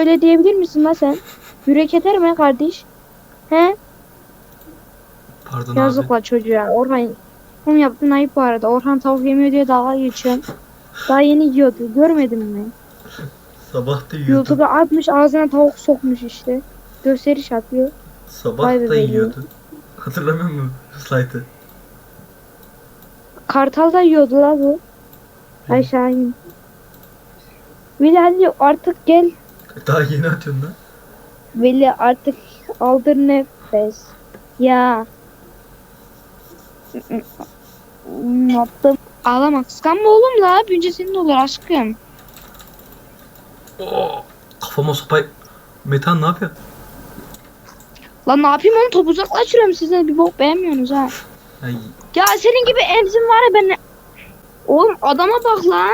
öyle diyebilir misin la sen? Yürek yeter mi kardeş? He? Pardon Yazık abi. çocuğa. Orhan onun yaptığın ayıp bu arada. Orhan tavuk yemiyor diye dalga geçiyorsun. Daha yeni yiyordu. Görmedin mi? Sabah da yiyordu. YouTube'a atmış ağzına tavuk sokmuş işte. Gösteriş atıyor. Sabah Vay da yiyordu. Hatırlamıyor musun slaytı? Kartal da yiyordu la bu. Ay Şahin. Veli artık gel. Daha yeni atıyorsun lan. Veli artık aldır nefes. Ya. Ne yaptım? Ağlama kıskanma oğlum la. Büyünce senin olur aşkım. Oo, kafama sopayı. Metan ne yapıyor? Lan ne yapayım onu top uzaklaştırıyorum size bir bok beğenmiyorsunuz ha. Ay, Ya senin gibi emzin var ya ben ne- Oğlum adama bak lan.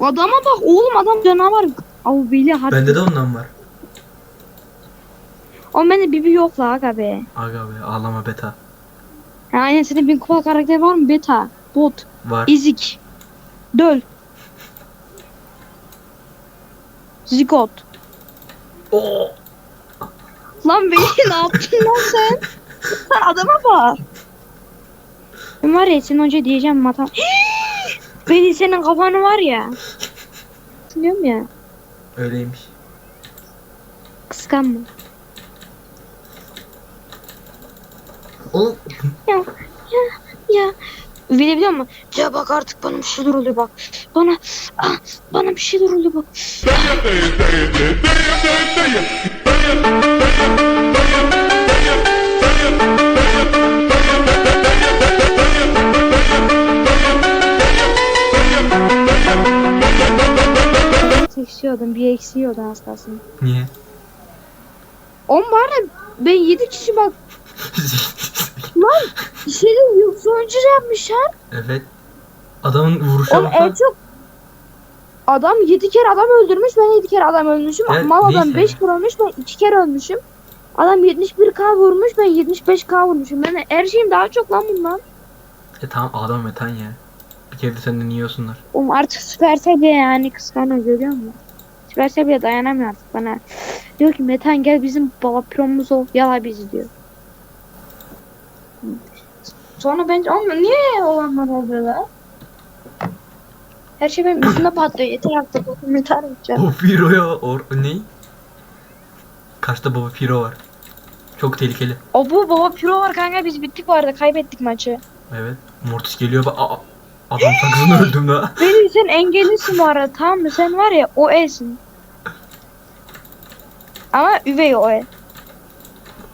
Adama bak oğlum adam canavar. Av Veli hadi. bende de ondan var. O bende bibi yok la aga be. Aga be ağlama beta. Ha, aynen senin bin kupa karakter var mı? Beta, bot, Var. izik, döl. Zigot. Oo. Lan beni ne yaptın lan sen? Sen adama bak. Ben var ya senin önce diyeceğim mata. Beni senin kafanı var ya. Biliyorum ya. Öyleymiş. Kıskanma. Oğlum Ya ya ya. Veli biliyor musun? Ya bak artık bana bir şeyler oluyor bak. Bana ah, bana bir şeyler oluyor bak. Eksiyordum bir eksiyordum az kalsın. niye? On var ya ben 7 kişi bak bir şeyler yıldız oyuncu yapmışlar. evet. Adamın vuruşa Oğlum en çok adam 7 kere adam öldürmüş ben 7 kere adam ölmüşüm. Evet, Mal adam. 5 kere ölmüş ben 2 kere ölmüşüm. Adam 71k vurmuş ben 75k vurmuşum. Ben her şeyim daha çok lan bundan. E tamam adam metan ya. De senden yiyorsunlar. Oğlum artık Supercell bile yani kıskanıyor görüyor musun? Supercell bile dayanamıyor artık bana. Diyor ki Metan gel bizim baba promumuz ol yala bizi diyor. Sonra bence oğlum niye olanlar oluyor la? Her şey benim üstüme patlıyor. Yeter artık bakın yeter edeceğim. O Piro'ya or ne? Karşıda baba Piro var. Çok tehlikeli. O bu baba pro var kanka biz bittik bu arada kaybettik maçı. Evet. Mortis geliyor bak. Aa, adam sakızını öldüm la. Benim sen engellisin bu arada tamam mı? Sen var ya o esin. Ama üvey o e.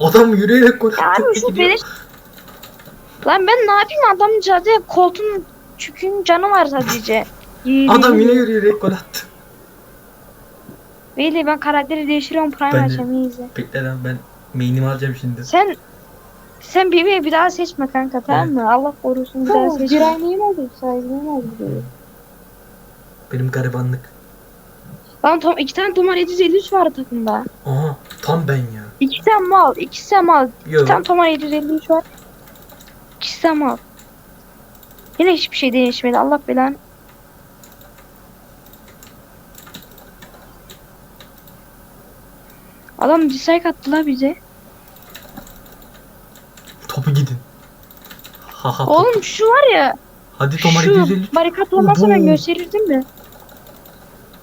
Adam yürüyerek koşuyor. Ya abi şu gidiyor. Lan ben ne yapayım adamın cadı koltuğun çükün canı var sadece. Adam yine yürüyerek gol attı. Veli ben karakteri değiştiriyorum prime Ben de- açacağım iyi izle. Bekle lan ben main'imi alacağım şimdi. Sen sen Bibi'yi bir daha seçme kanka tamam mı? Allah korusun bir daha seçme. Bir ay neyim oldu? Oldu. Benim garibanlık. Lan Tom, iki tane Tomar 753 var takımda. Aha tam ben ya. İki tane mal, iki tane mal. Yok. Bir tane Tomar 753 var. İkisi de mal. Yine hiçbir şey değişmedi. Allah belanı. Adam dislike attı la bize. Topu gidin. Haha. top. Oğlum şu var ya. Hadi Tomar şu 750. barikat olmasa ben Bu. gösterirdim de.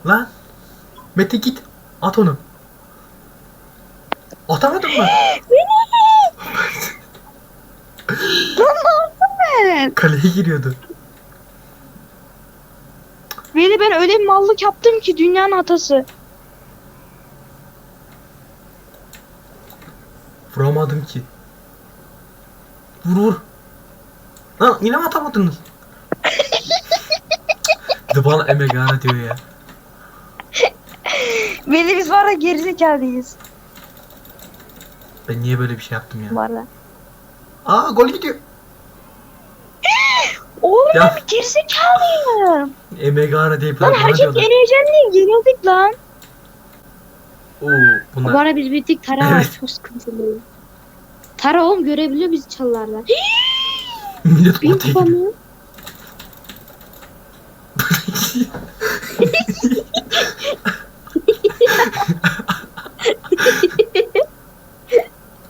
Lan. Mete git. At onu. Atamadın mı? Lan ne yaptım ben? Kaleye giriyordu. Veli ben öyle mallık yaptım ki dünyanın atası. Vuramadım ki. Vur vur. Lan yine mi atamadınız? De bana emegana diyor ya. Veli biz var ya gerizekalıyız. Ben niye böyle bir şey yaptım ya? Var lan. Aa gol gidiyor. Oğlum Ya ben gerizekalıyım. emegana deyip Lan bana herkes diyorlar. yeneceğim diye yenildik lan. Oo Bu bunlar. ara biz bittik Tara var Evet. çok sıkıntılı. Tara oğlum görebiliyor bizi çalılardan. Millet Benim ortaya gidiyor.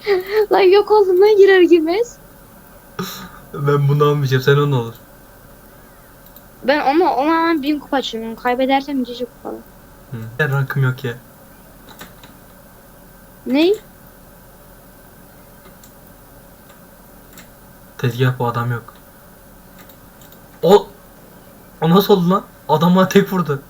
Lan yok oldum lan girer girmez. Ben bunu almayacağım sen onu alır. Ben onu ona hemen bin kupa açıyorum. Kaybedersem cici kupalı. Hı. Ben rankım yok ya. Ney? Tezgah bu adam yok. O o nasıl oldu lan? Adam bana tek vurdu.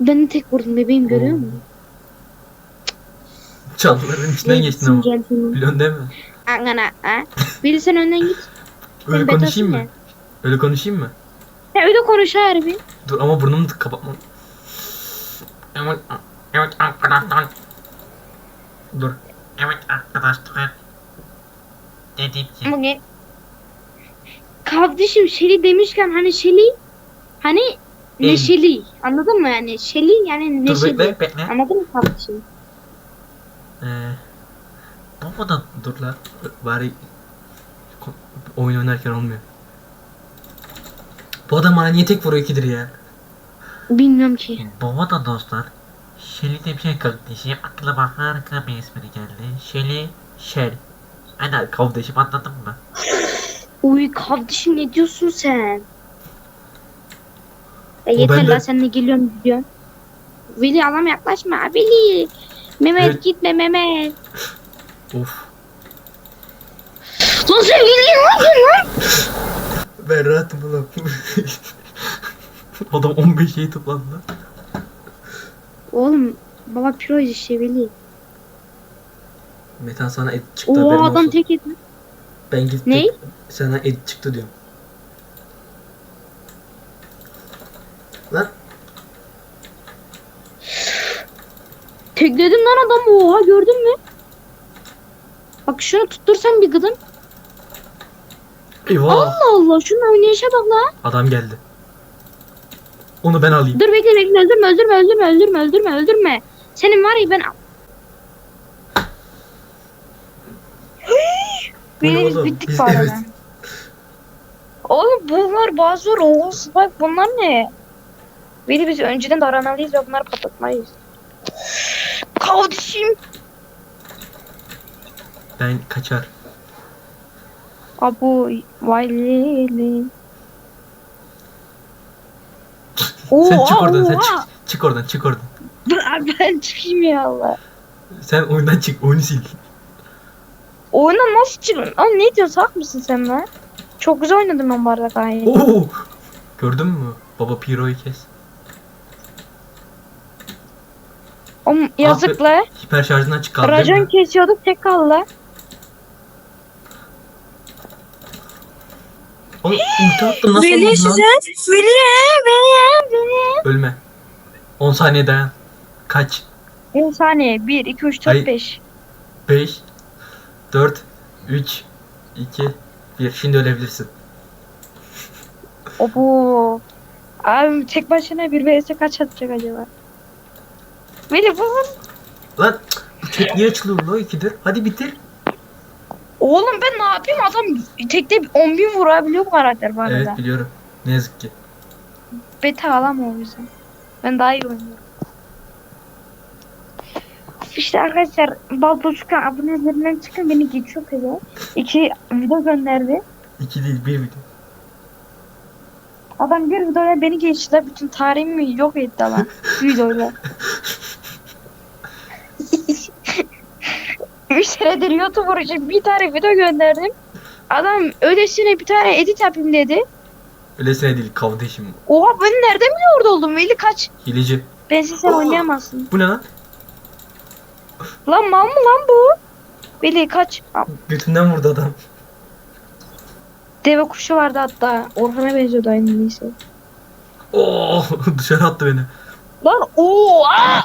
Ben de tek vurdum bebeğim görüyor musun? Çalıların içinden geçtin ama. Biliyorsun değil mi? Angana ha? Biri sen önden git. Öyle Sen konuşayım betasın mı? Öyle konuşayım mı? Ya öyle konuş harbi. Dur ama burnumu da kapatmam. Evet, evet arkadaşlar. Dur. Evet arkadaşlar. Dedim ki Bugün kardeşim Şeli demişken hani Şeli hani Ey. neşeli anladın mı yani Şeli yani Dur neşeli bekle bekle. anladın mı kardeşim? Ee, bu mu da dur la. Bari oyun oynarken olmuyor. Bu adam bana niye tek vuruyor ikidir ya? Bilmiyorum ki. baba da dostlar. Şeli de bir şey kardeşim aklıma harika bir ismi geldi. Şeli Şel. Aynen kardeşim anladın mı? Uy kardeşim ne diyorsun sen? Ya O yeter bende- la sen de geliyorsun gidiyorsun. Veli alama yaklaşma Veli. Mehmet Evet. gitme Mehmet. Of. Lan sen Veli ne yapıyorsun lan? Ben rahatım oğlum. adam 15 şey lan. Oğlum baba pro işte Veli. Metan sana et çıktı Oo haberin adam olsun. tek etme. Ben gittim. Ne? Sana et çıktı diyorum. Lan Tekledim lan adamı oha gördün mü? Bak şunu tuttursam bir gıdım. eyvah. Allah Allah şunun oynayışa bak lan. Adam geldi. Onu ben alayım. Dur bekle bekle öldürme öldürme öldürme öldürme öldürme öldürme. Senin var ya ben... Bu ne Biz bittik Biz- evet. Oğlum bunlar bazı Oğuz Spike bunlar ne? Beni biz önceden davranmalıyız ve bunları patlatmalıyız. Kardeşim. Ben kaçar. Abu Vaylili. Oo, sen çık oradan sen çık. Çık oradan çık oradan. Ben, ben çıkayım ya Allah. Sen oyundan çık oyunu sil. Oyuna nasıl çıkın? Oğlum ne diyorsun sak mısın sen lan? Çok güzel oynadım ben bu arada gayet. Oo! Gördün mü? Baba Piro'yu kes. Oğlum yazık la. Hiper şarjından çık kaldı Racon kesiyorduk tek kaldı la. Oğlum ulti attın nasıl oldu lan? size. Veli Veli Veli. Ölme. 10 saniye dayan. Kaç? 10 saniye. 1, 2, 3, 4, Hayır. 5. 5 4 3 2 1 Şimdi ölebilirsin. Obo. Abi tek başına bir vs kaç atacak acaba? Veli bu Lan bu chat niye açılıyor lan ikidir? Hadi bitir. Oğlum ben ne yapayım adam tekte 10 bin vurabiliyor bu karakter bu arada. Evet biliyorum. Ne yazık ki. Beta alamıyor o yüzden. Ben daha iyi oynuyorum. İşte arkadaşlar Baldoçkan abonelerinden çıkın beni geçiyor kızı. İki video gönderdi. 2 değil 1 video. Adam bir videoya beni geçti. Bütün tarihimi yok etti lan. videoyla. Üç senedir YouTuber için bir tane video gönderdim. Adam öylesine bir tane edit yapayım dedi. Öylesine değil kardeşim. Oha ben nereden biliyor orada oldum? Veli kaç. Hileci. Ben sen oynayamazsın. Bu ne lan? Lan mal mı lan bu? Veli kaç. Götünden vurdu adam. Deve kuşu vardı hatta. Orhan'a benziyordu aynı neyse. Oo dışarı attı beni. Lan ooo aa!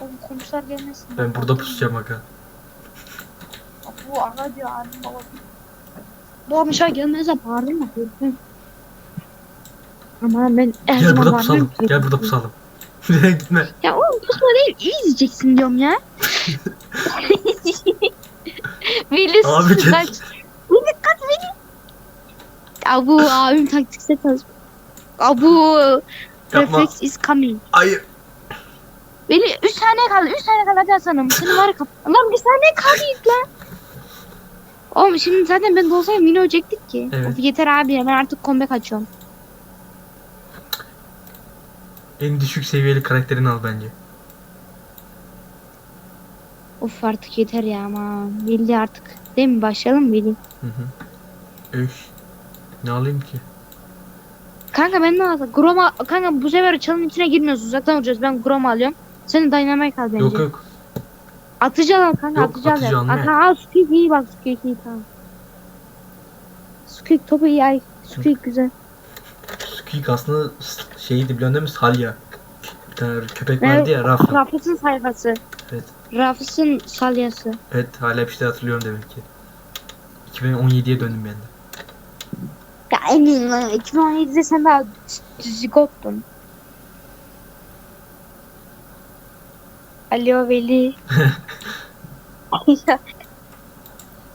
Oğlum komşular gelmesin. Ben burada pusacağım aga. Bu aga diyor annem baba. Bu komşular gelmezse bağırır mı? Ama ben her Gel burada pusalım. Gel burada pusalım. Nereye gitme. Ya oğlum pusma değil iyi izleyeceksin diyorum ya. Veli Abi kes. lan. Veli kaç Veli. Ya bu abim taktikse çalışıyor. Ya bu Yapma. reflex is coming. Hayır. Veli 3 saniye kaldı. 3 saniye kaldı hadi Hasan'ım. Seni var kap. Lan bir saniye kaldı yükle. Oğlum şimdi zaten ben dolsaydım yine ölecektik ki. Evet. Of, yeter abi ya ben artık comeback açıyorum. En düşük seviyeli karakterini al bence. Of artık yeter ya ama. Veli artık. Değil mi? Başlayalım mı? Hı hı. Öf. Ne alayım ki? Kanka ben ne alsam? Groma kanka bu sefer çalın içine girmiyoruz. Uzaktan vuracağız. Ben Groma alıyorum. Senin Dynamite al bence. Yok yok. Atıcı al kanka Yok, atıcı al. atıcı. Ata al Squeak iyi bak Squeak iyi tamam. Squeak topu iyi ay. Squeak güzel. Squeak aslında şeydi biliyorsun değil mi? Salya. Bir tane köpek Evet. vardı ya Rafa. Rafıs'ın sayfası. Evet. Rafıs'ın salyası. Evet hala bir şey hatırlıyorum demek ki. 2017'ye döndüm ben de. Ya emin lan 2017'de sen daha zigottun. Alo Veli.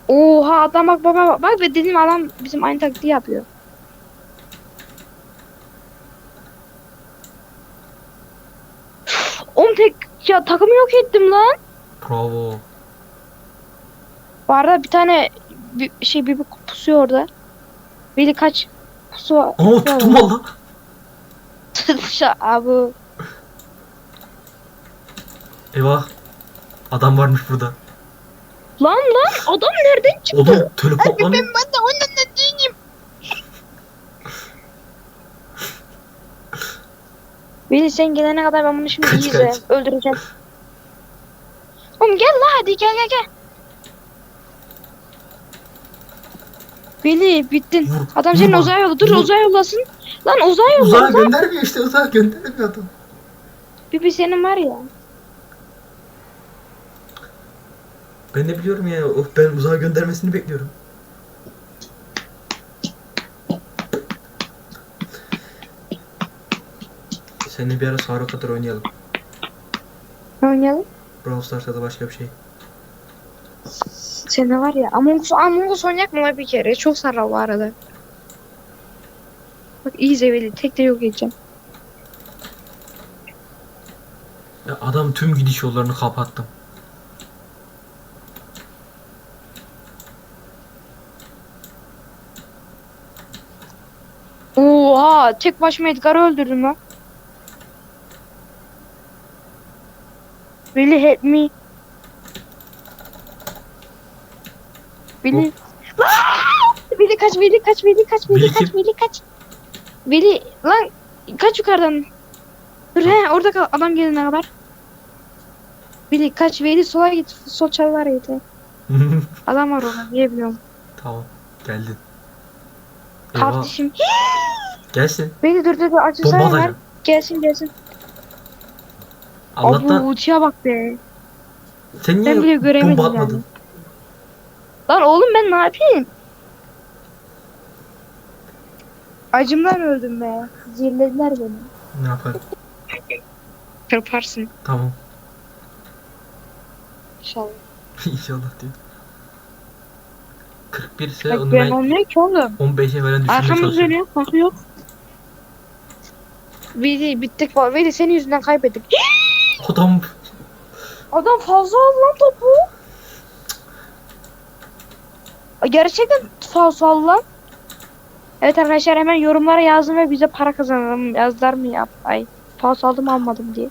Oha adam bak bak bak bak ve dedim adam bizim aynı taktiği yapıyor. Oğlum tek ya takımı yok ettim lan. Bravo. Bu arada bir tane bir şey bir pusuyor orada. Veli kaç pusu var. Aa tuttum valla. Şu abi. Eyvah. Adam varmış burada. Lan lan adam nereden çıktı? Oğlum teleportlanıyor. Ben de onun da değilim. Veli sen gelene kadar ben bunu şimdi Kaç, iyi izle. kaç. Öldüreceğim. Oğlum gel la hadi gel gel gel. Veli bittin. Vur, Adam senin vurma, uzay yolla. Dur vur. uzay yollasın. Lan uzay yolla. Uzağa Uzay. göndermiyor işte uzağa göndermiyor adam. Bibi senin var ya. Ben de biliyorum ya. Of ben uzağa göndermesini bekliyorum. Seninle bir ara Sahara kadar oynayalım. Ne oynayalım? Brawl Stars'ta da başka bir şey. Senin var ya. Among Us, Among Us oynayak mı lan bir kere? Çok sarar bu arada. Bak iyi zeveli. Tek de yok edeceğim. Ya adam tüm gidiş yollarını kapattım. Oha tek başıma Edgar'ı öldürdüm lan. Really help me. Veli. Veli kaç, Veli kaç, Veli kaç, Veli kaç, kim? Veli kaç. Veli lan kaç yukarıdan. Dur he orada kal adam gelene kadar. Veli kaç, Veli sola git, sol çalılar git. Adam var orada diyebiliyorum. tamam geldin. Eyvah Kardeşim. gelsin. Veli dur dur dur Bomba açılsana ver. Gelsin gelsin. Allah'tan Abu uçuya bak be. sen niye Ben bile göremedim bomba yani. atmadın? Lan oğlum ben ne yapayım? Acımdan öldüm be. Zehirlediler beni. Ne yaparım? Yaparsın Tamam. inşallah. İnşallah diyor. 41 ise onu ben ben olmuyor ki oğlum. 15'e veren düşünmeye Arkamız çalışıyorum. dönüyor. Bakıyor. Veli bittik var. Veli senin yüzünden kaybettik. Adam Adam fazla aldı lan topu. Gerçekten fazla aldı lan. Evet arkadaşlar hemen yorumlara yazın ve bize para kazanalım. Yazlar mı yap? Ay fazla aldım almadım diye.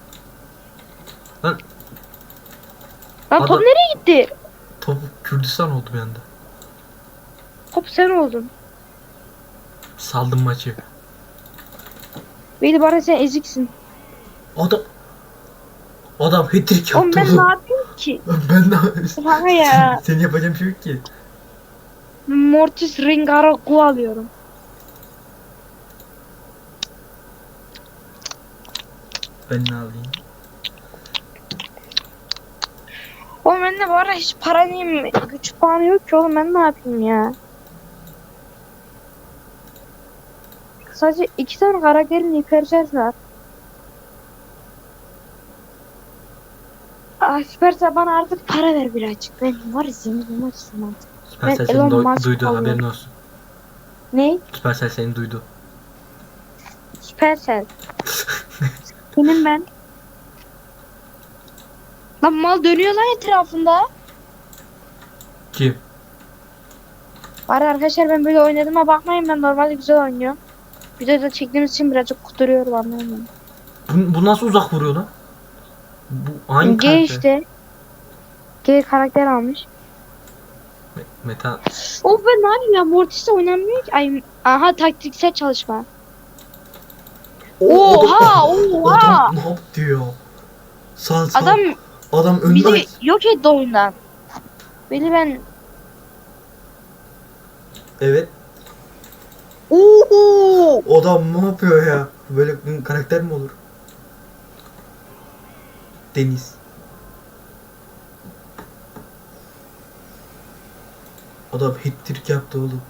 Lan- Lan top nereye gitti? top Kürdistan oldu bir anda. Top sen oldun. Saldım maçı. Veli bari sen eziksin. Adam Adam hat-trick Oğlum yaptı. ben ne yapayım ki? ben de Kanka ya. Senin yapacağın bir şey yok ki. Mortis Ringaroku alıyorum. Ben ne alayım? Oğlum bende bu arada hiç para diyeyim. Güç puanı yok ki oğlum ben ne yapayım ya? Sadece iki tane karakterin hipercel var. Süpersel bana artık para ver birazcık. Ben var zengin olmak artık. Supercell Ben seni Elon Musk duydu alıyorum. haberin olsun. Ne? Supercell seni duydu. Süpersel. Kimin ben? Lan mal dönüyor lan etrafında. Kim? Var arkadaşlar ben böyle oynadığıma bakmayın ben normalde güzel oynuyorum. Videoda çektiğimiz için birazcık kuduruyorum anlamıyorum. Bu, bu nasıl uzak vuruyor lan? Bu hangi G karakter? işte. G karakter almış. Me- Meta. Of ben ne yapayım ya Mortis'te oynanmıyor ki. Ay, aha taktiksel çalışma. O- Oha, oha! Adam ne yaptı ya? Sağ sağ. Adam adam önüne bizi yok etti oyundan. Beni ben... Evet. Oho! Adam ne yapıyor ya? Böyle bir karakter mi olur? Deniz. Adam hat-trick yaptı oğlum.